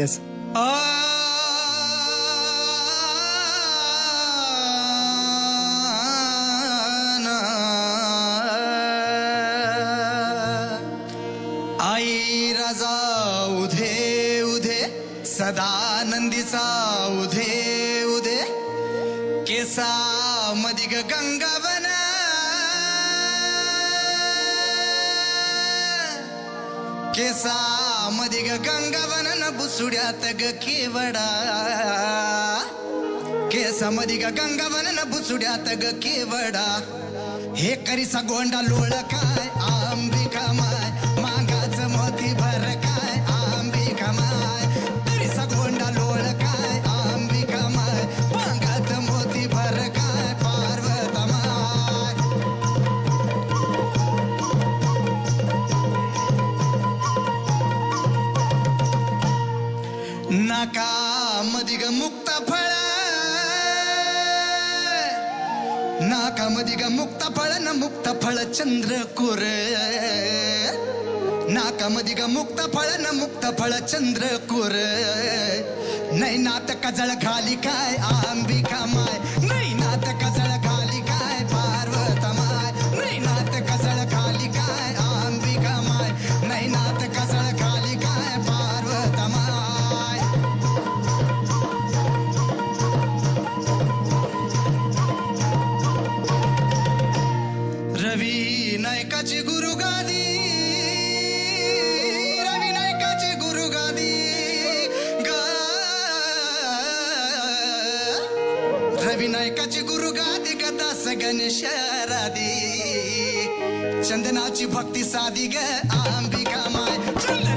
Yes I राजा उधे उधे सदानंदीचा उधे उधे केसा मदिग गंगावन केसा मदिग गंगावन न बुसुड्यात ग केवडा केसामध्ये ग गंगावन न बुसुड्यात ग केवडा हे करीसा गोंडा लोळ काय आंबिका माय मधी ग मुक्त फळ. नाका मधी ग मुक्त फळ न मुक्त फळ चंद्रकोर नाका मधी ग मुक्त फळ न मुक्त फळ चंद्रकोर नाही नात कजळ खाली काय आंबिका माय. नायकाची गुरु गादी रवी नायकाची गुरु गादी ग रवी नायकाची गुरु गादी गदास गणेश चंदनाची भक्ती साधी ग आंबिका माय.